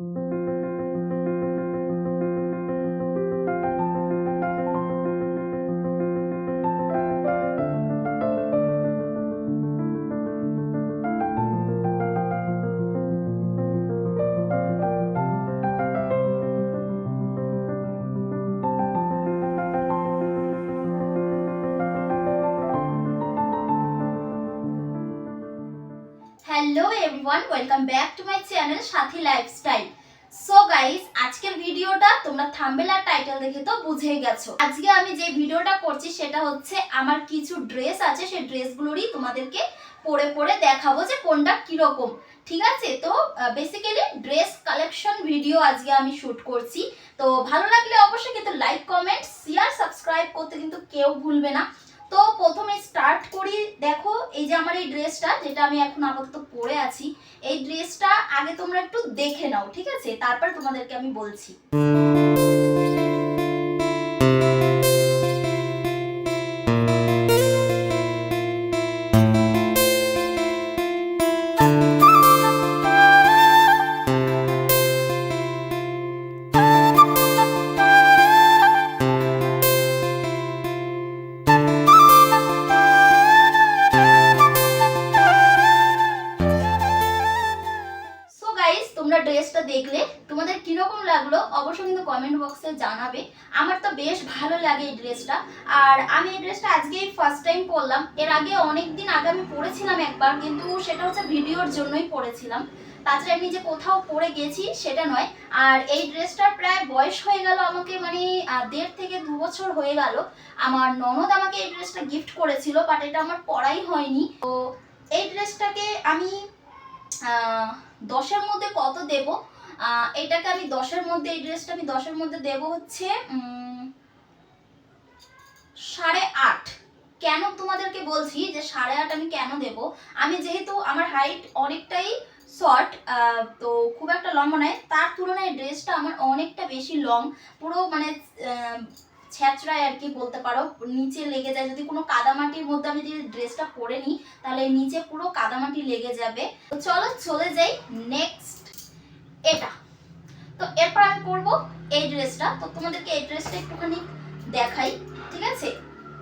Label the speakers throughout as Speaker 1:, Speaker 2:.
Speaker 1: thank you everyone welcome back to my channel Sathi lifestyle so guys আজকের ভিডিওটা তোমরা thumbnail আর title দেখে তো বুঝেই গেছো। আজকে আমি যে ভিডিওটা করছি, সেটা হচ্ছে আমার কিছু ড্রেস আছে, সেই ড্রেসগুলোরই তোমাদেরকে পরে পরে দেখাবো যে কোনটা কীরকম। ঠিক আছে? তো বেসিক্যালি ড্রেস কালেকশন ভিডিও আজকে আমি শুট করছি। তো, ভালো লাগলে অবশ্যই কিন্তু লাইক কমেন্ট শেয়ার সাবস্ক্রাইব করতে কিন্তু কেউ ভুলবে না। তো প্রথমে স্টার্ট করি। দেখো, এই যে আমার এই ড্রেসটা যেটা আমি এখন আপাতত পরে আছি, এই ড্রেসটা আগে তোমরা একটু দেখে নাও, ঠিক আছে? তারপর তোমাদেরকে আমি বলছি। অবশ্যই কিন্তু কমেন্ট বক্সে জানাবে। আমার তো বেশ ভালো লাগে এই ড্রেসটা আর আমি এই ড্রেসটা আজকেই ফার্স্ট টাইম পরলাম। এর আগে অনেক দিন আগে আমি পরেছিলাম একবার, কিন্তু সেটা হচ্ছে ভিডিওর জন্যই পরেছিলাম। তাছাড়া আমি যে কোথাও পরে গেছি, সেটা নয়। আর এই ড্রেসটার প্রায় বয়স হয়ে গেল আমাকে মানে দেড় থেকে দু বছর হয়ে গেল। আমার ননদ আমাকে এই ড্রেসটা গিফট করেছিল বাট এটা আমার পরাই হয়নি। তো এই ড্রেসটাকে আমি দশের মধ্যে কত দেব? এটাকে আমি দশের মধ্যে, এই ড্রেসটা আমি দশের মধ্যে দেব হচ্ছে সাড়ে আট। কেন তোমাদেরকে বলছি যে সাড়ে আট আমি কেন দেব? আমি যেহেতু আমার হাইট অনেকটাই শর্ট তো খুব একটা লম্বা নয়, তার তুলনায় ড্রেসটা আমার অনেকটা বেশি লং পুরো মানে ছ্যাঁচড়ায় আর কি বলতে পারো, নিচে লেগে যায়। যদি কোনো কাদামাটির মধ্যে আমি যদি ড্রেসটা পরে নিই, তাহলে নিচে পুরো কাদামাটি লেগে যাবে। তো চলো চলে যাই নেক্সট এটা। তো এরপর আমি পরবো এই ড্রেসটা। তো তোমাদেরকে এই ড্রেসটা একটুখানি দেখাই, ঠিক আছে?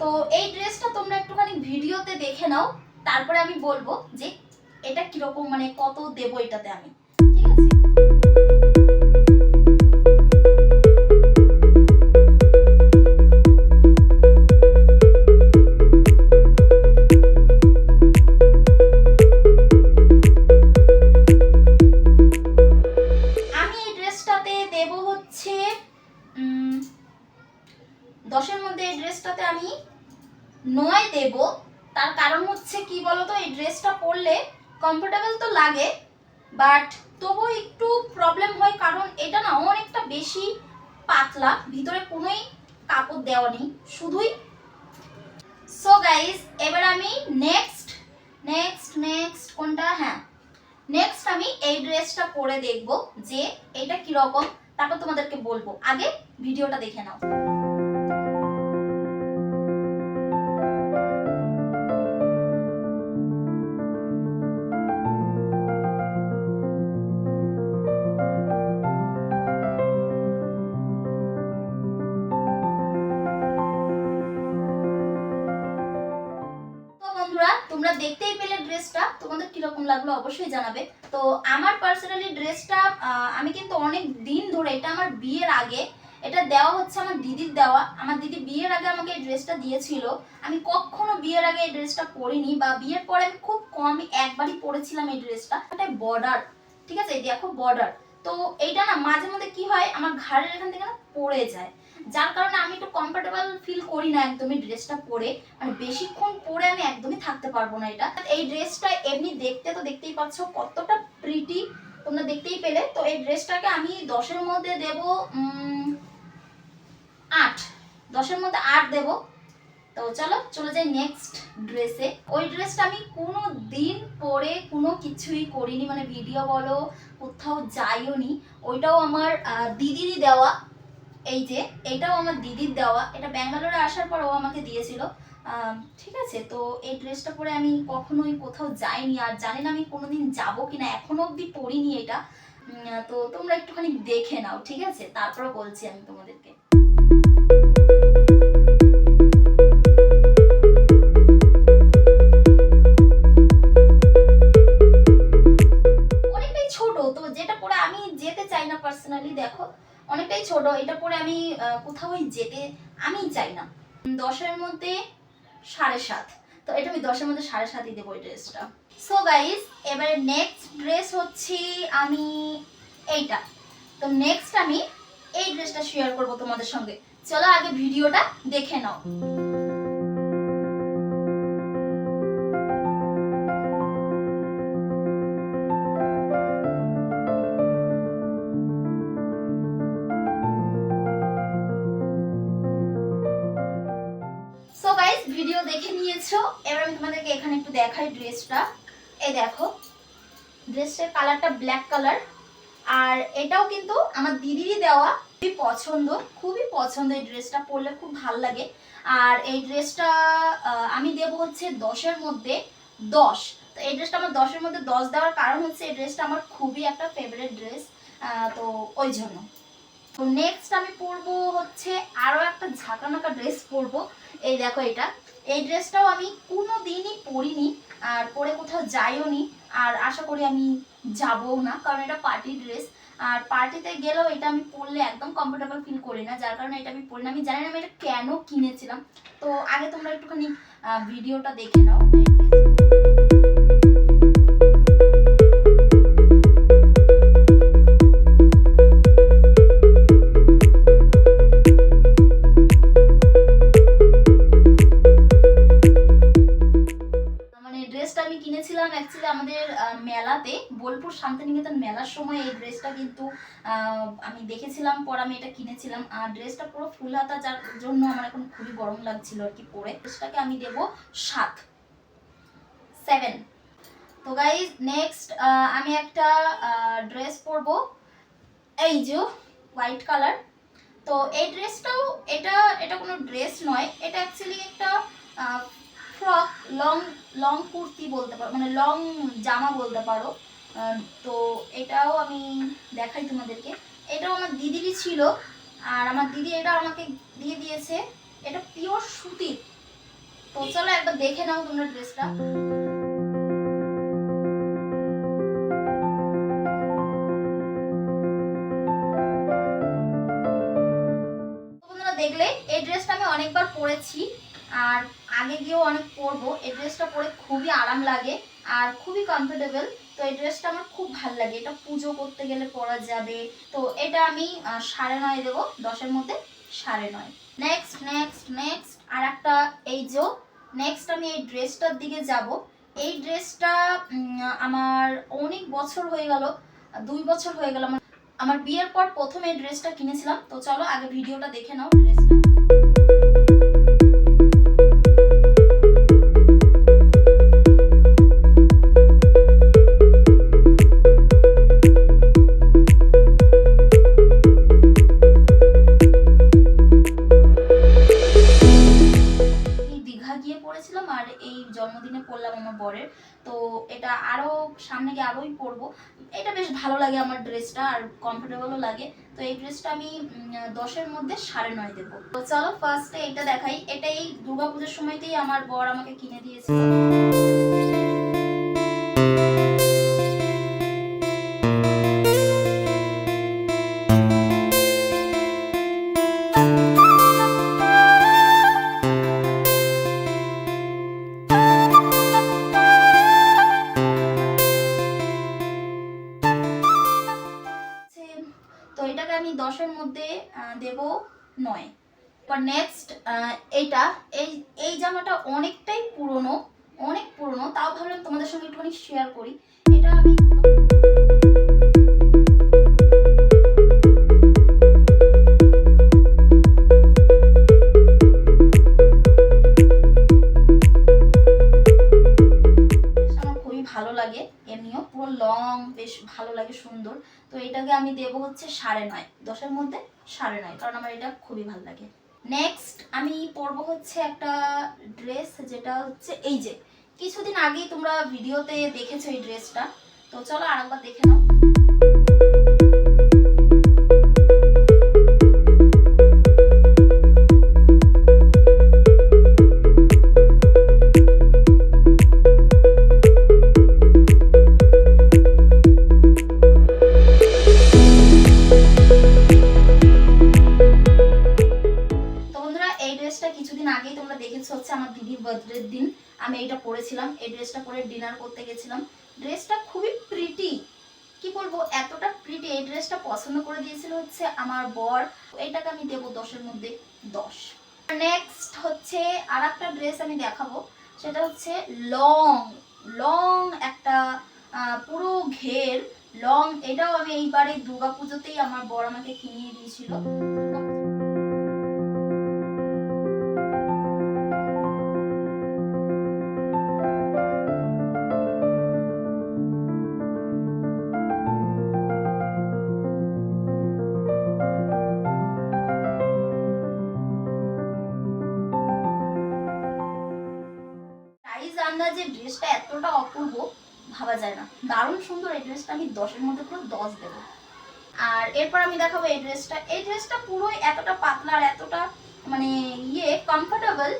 Speaker 1: তো এই ড্রেসটা তোমরা একটুখানি ভিডিওতে দেখে নাও। তারপরে আমি বলব যে এটা কীরকম মানে কত দেবো এটাতে আমি, ঠিক আছে? তবু একটু প্রবলেম হয় কারণ এটা না অনেকটা বেশি পাতলা, ভিতরে কোনোই কাপড় দেওয়া নেই, শুধুই সো গাইস এবার আমি নেক্সট নেক্সট নেক্সট কোনটা? হ্যাঁ নেক্সট আমি এই ড্রেসটা পরে দেখব যে এটা কীরকম, তারপর তোমাদেরকে বলব। আগে ভিডিওটা দেখে নাও। ড্রেসটা তোমাদের কীরকম লাগল অবশ্যই জানাবে। তো আমার পার্সোনালি ড্রেসটা আমি কিন্তু অনেক দিন ধরে, এটা আমার বিয়ের আগে, এটা দেওয়া হচ্ছে আমার দিদির দেওয়া। আমার দিদি বিয়ের আগে আমাকে এই ড্রেসটা দিয়েছিল। আমি কখনো বিয়ের আগে এই ড্রেসটা পরিনি বা বিয়ের পরে আমি খুব কম একবারই পরেছিলাম এই ড্রেসটা। এটা বর্ডার ঠিক আছে? দেখো বর্ডার তো এইটা না, মাঝে মধ্যে কি হয়, আমার ঘাড়ের এখান থেকে না পড়ে যায়। যার কারণে আমি একটু কমফোর্টেবল ফিল করি না একদমই ড্রেসটা পরে। মানে বেশিক্ষণ পরে আমি একদমই থাকতে পারব না এটা। এই ড্রেসটা এমনি দেখতে তো দেখতেই পাচ্ছ কতটা প্রিটি তোমরা দেখতেই পেলে। তো এই ড্রেসটাকে আমি দশের মধ্যে দেব আট। দশের মধ্যে আট দেব। তো চলো, চলে যাই নেক্সট ড্রেসে ওই ড্রেসটা আমি কোনো দিন পরে কোনো কিছুই করিনি। মানে ভিডিও বলো, কোথাও যাইও নি ওইটাও আমার দিদিরই দেওয়া। এই যে, এটাও আমার দিদির দেওয়া। এটা ব্যাঙ্গালোরে আসার পর ও আমাকে দিয়েছিল। ঠিক আছে? তো এই ড্রেসটা পরে আমি কখনোই কোথাও যাইনি, আর জানি না আমি কোনোদিন যাব কিনা। এখনও অবধি পরিনি এটা। তো তোমরা একটুখানি দেখে নাও, ঠিক আছে? তারপর বলছি আমি তোমাদেরকে। কোথাও যেতে আমি চাই না। দশের মধ্যে সাড়ে সাত। তো এটা আমি দশের মধ্যে সাড়ে সাতই দেবো এই ড্রেসটা। সো গাইজ এবারে নেক্সট ড্রেস হচ্ছে আমি এইটা। তো নেক্সট আমি এই ড্রেসটা শেয়ার করব তোমাদের সঙ্গে। চলো আগে ভিডিওটা দেখে নাও। দেখাই ড্রেসটা এই দেখো ড্রেসটার কালারটা ব্ল্যাক কালার আর এটাও কিন্তু আমার দিদিরই দেওয়া। খুবই পছন্দ খুবই পছন্দ এই ড্রেসটা পরলে খুব ভালো লাগে। আর এই ড্রেসটা আমি দেবো হচ্ছে দশের মধ্যে দশ। তো এই ড্রেসটা আমার দশের মধ্যে দশ দেওয়ার কারণ হচ্ছে এই ড্রেসটা আমার খুবই একটা ফেভারিট ড্রেস তো ওই জন্য। তো নেক্সট আমি পরবো হচ্ছে আরও একটা ঝাঁকানাকা ড্রেস পরবো। এই দেখো এটা। এই ড্রেসটাও আমি কোনো দিনই পরিনি আর পরে কোথাও যাইও নি। আর আশা করি আমি যাবও না, কারণ এটা পার্টি ড্রেস। আর পার্টিতে গেলেও এটা আমি পরলে একদম কমফোর্টেবল ফিল করি না, যার কারণে এটা আমি পরি না আমি জানি না আমি এটা কেন কিনেছিলাম। তো আগে তোমরা একটুখানি ভিডিওটা দেখে নাও। ড্রেসটা আমি কিনেছিলাম অ্যাকচুয়ালি আমাদের মেলাতে, বোলপুর শান্তিনিকেতন মেলার সময় এই ড্রেসটা কিন্তু আমি দেখেছিলাম, পর আমি এটা কিনেছিলাম। আর ড্রেসটা পুরো ফুল হাতা, যার জন্য আমার এখন খুবই গরম লাগছিল আর কি পরে। ড্রেসটাকে আমি দেব সাত। সেভেন তো গাইজ নেক্সট আমি একটা ড্রেস পরবো। এই যে হোয়াইট কালার তো এই ড্রেসটাও এটা এটা কোনো ড্রেস নয়। এটা অ্যাকচুয়ালি একটা ফ্রক লং লং কুর্তি বলতে পারো মানে লং জামা বলতে পারো। তো এটাও আমি দেখাই তোমাদেরকে। এটাও আমার দিদিরই ছিল, আর আমার দিদি এটা আমাকে দিয়ে দিয়েছে। এটা পিওর সুতির। তো চলো একবার দেখে নাও তোমরা ড্রেসটা। দেখলে, এই ড্রেসটা আমি অনেকবার পরেছি, আর আগে গিয়েও অনেক পরবো। এই ড্রেসটা পরে খুবই আরাম লাগে আর খুবই কমফোর্টেবল তো এই ড্রেসটা আমার খুব ভালো লাগে। এটা পুজো করতে গেলে পরা যাবে। তো এটা আমি সাড়ে নয় দেবো। দশের মধ্যে সাড়ে নয়। নেক্সট নেক্সট নেক্সট আর একটা এই যে নেক্সট আমি এই ড্রেসটার দিকে যাব। এই ড্রেসটা আমার অনেক বছর হয়ে গেল, দুই বছর হয়ে গেল আমার আমার বিয়ের পর প্রথম এই ড্রেসটা কিনেছিলাম। তো চলো আগে ভিডিওটা দেখে নাও ড্রেসটা আরোই পরবো এটা বেশ ভালো লাগে আমার ড্রেসটা আর কমফোর্টেবলও লাগে। তো এই ড্রেসটা আমি দশের মধ্যে সাড়ে নয় দেবো। তো চলো ফার্স্টে এটা দেখাই। এটা এই দুর্গাপুজোর সময়তেই আমার বর আমাকে কিনে দিয়েছিল আমি দশের মধ্যে দেব নয়। পর নেক্সট এইটা, এই এই জামাটা অনেকটাই পুরনো, অনেক পুরনো, তাও ভাবলাম তোমাদের সঙ্গে একটুখানি শেয়ার করি। এটা আমি ভালো লাগে, এমনিও পুরো লং বেশ ভালো লাগে, সুন্দর। তো এটাকে আমি দেবো হচ্ছে সাড়ে নয়, দশের মধ্যে সাড়ে নয়, কারণ আমার এটা খুবই ভালো লাগে। নেক্সট আমি পরবো হচ্ছে একটা ড্রেস যেটা হচ্ছে এই যে, কিছুদিন আগেই তোমরা ভিডিওতে দেখেছ এই ড্রেসটা তো চলো আরেকবার দেখে নাও। করতে গেছিলাম। ড্রেসটা খুবই প্রিটি কি বলব, এতটা প্রিটি এই ড্রেসটা পছন্দ করে দিয়েছিল হচ্ছে আমার বর। এইটাকে আমি দেবো দশের মধ্যে দশ। নেক্সট হচ্ছে আর একটা ড্রেস আমি দেখাবো। সেটা হচ্ছে লং লং একটা পুরো ঘের। লং এটাও আমি এইবারে দুর্গা পুজোতেই আমার বর আমাকে কিনিয়ে দিয়েছিল। প্রাইস আন্দাজে ড্রেসটা এতটা অপূর্ব, ভাবা যায় না। দারুণ সুন্দর এই ড্রেসটা আমি দশের মধ্যে পুরো দশ দেবো। আর এরপর আমি দেখাবো এই ড্রেসটা এই ড্রেসটা পুরোই এতটা পাতলা আর এতটা মানে ইয়ে কমফোর্টেবল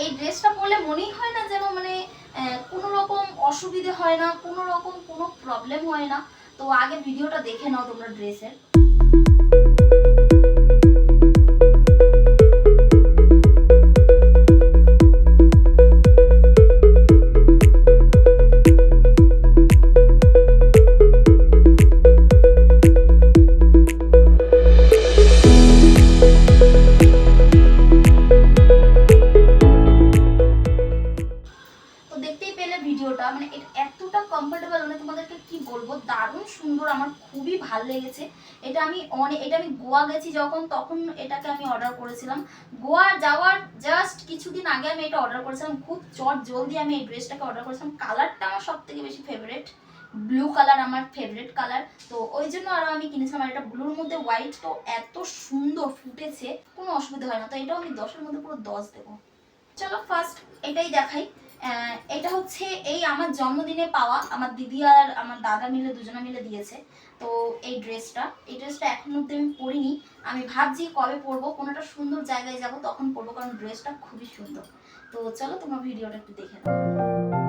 Speaker 1: এই ড্রেসটা পরলে মনেই হয় না যেন মানে কোনো রকম অসুবিধে হয় না, কোনো রকম কোনো প্রবলেম হয় না। তো আগে ভিডিওটা দেখে নাও তোমরা ড্রেসের ভালো লেগেছে। এটা আমি অনেক এটা আমি গোয়া গেছি যখন, তখন এটাকে আমি অর্ডার করেছিলাম। গোয়া যাওয়ার জাস্ট কিছুদিন আগে আমি এটা অর্ডার করেছিলাম। খুব চট জলদি আমি এই ড্রেসটাকে অর্ডার করেছিলাম। কালারটা আমার সব থেকে বেশি ফেভারেট ব্লু কালার আমার ফেভারিট কালার তো ওই জন্য আরও আমি কিনেছিলাম। আর এটা ব্লুর মধ্যে হোয়াইট তো এত সুন্দর ফুটেছে, কোনো অসুবিধা হয় না। তো এটাও আমি দশের মধ্যে পুরো দশ দেবো। চলো ফার্স্ট এটাই দেখাই। এটা হচ্ছে এই আমার জন্মদিনে পাওয়া, আমার দিদি আর আমার দাদা মিলে, দুজনে মিলে দিয়েছে। তো এই ড্রেসটা এই ড্রেসটা এখন অব্দি আমি পরিনি। আমি ভাবছি কবে পরবো, কোনোটা সুন্দর জায়গায় যাব, তখন পরবো, কারণ ড্রেসটা খুবই সুন্দর। তো চলো, তোমার ভিডিওটা একটু দেখে নাও।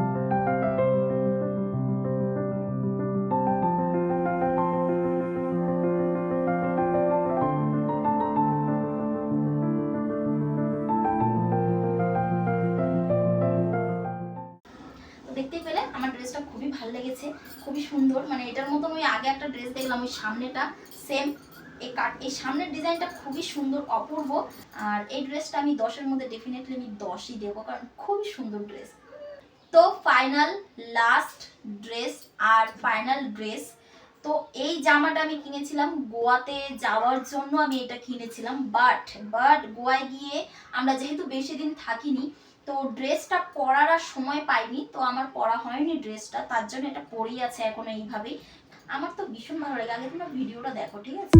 Speaker 1: তো দেখতেই পেলে আমার ড্রেসটা খুবই ভালো লেগেছে, খুবই সুন্দর। মানে এটার মতন ওই আগে একটা ড্রেস দেখলাম, ওই সামনেটা সেম এই কাট এই সামনের ডিজাইনটা খুবই সুন্দর, অপূর্ব। আর এই ড্রেসটা আমি দশের মধ্যে ডেফিনেটলি আমি দশই দেবো, কারণ খুবই সুন্দর ড্রেস। তো ফাইনাল লাস্ট ড্রেস আর ফাইনাল ড্রেস তো এই জামাটা আমি কিনেছিলাম গোয়াতে যাওয়ার জন্য আমি এটা কিনেছিলাম বাট বাট গোয়ায় গিয়ে আমরা যেহেতু বেশি দিন থাকিনি তো ড্রেসটা পরার আর সময় পাইনি, তো আমার পরা হয়নি ড্রেসটা তার জন্য এটা পরেই আছে এখন এইভাবেই। আমার তো ভীষণ ভালো লাগে, আগে তোমরা ভিডিওটা দেখো, ঠিক আছে?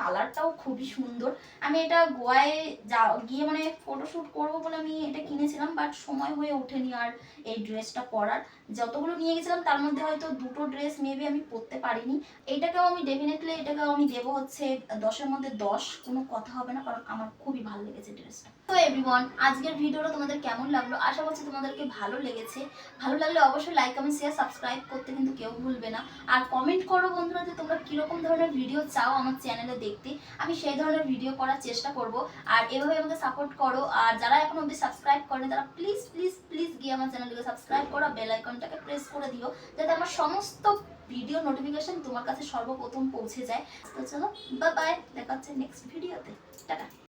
Speaker 1: কালারটাও খুবই সুন্দর। আমি এটা গোয়ায় যা, গিয়ে মানে ফটোশ্যুট করব বলে আমি এটা কিনেছিলাম বাট সময় হয়ে ওঠেনি আর এই ড্রেসটা পরার। যতগুলো নিয়ে গেছিলাম, তার মধ্যে হয়তো দুটো ড্রেস মেবি আমি পরতে পারিনি। এইটাকেও আমি ডেফিনেটলি এটাকেও আমি দেবো হচ্ছে দশের মধ্যে দশ, কোনো কথা হবে না, কারণ আমার খুবই ভালো লেগেছে ড্রেসটা তো এভরিওয়ান আজকের ভিডিওটা তোমাদের কেমন লাগল? আশা করছি তোমাদেরকে ভালো লেগেছে। ভালো লাগলে অবশ্যই লাইক কমেন্ট শেয়ার সাবস্ক্রাইব করতে কিন্তু কেউ ভুলবে না। আর কমেন্ট করো বন্ধুরা যে তোমরা কীরকম ধরনের ভিডিও চাও আমার চ্যানেলে দেখতে। আমি সেই ধরনের ভিডিও করার চেষ্টা করব। আর এভাবে আমাকে সাপোর্ট করো। আর যারা এখন অবধি সাবস্ক্রাইব করেনি, তারা প্লিজ প্লিজ প্লিজ গিয়ে আমার চ্যানেলটিকে সাবস্ক্রাইব করো বেল আইকনটাকে প্রেস করে দিও, যাতে আমার সমস্ত ভিডিও নোটিফিকেশন তোমার কাছে সর্বপ্রথম পৌঁছে যায়। তো চলো বা বাই দেখা হচ্ছে নেক্সট ভিডিওতে টাটা।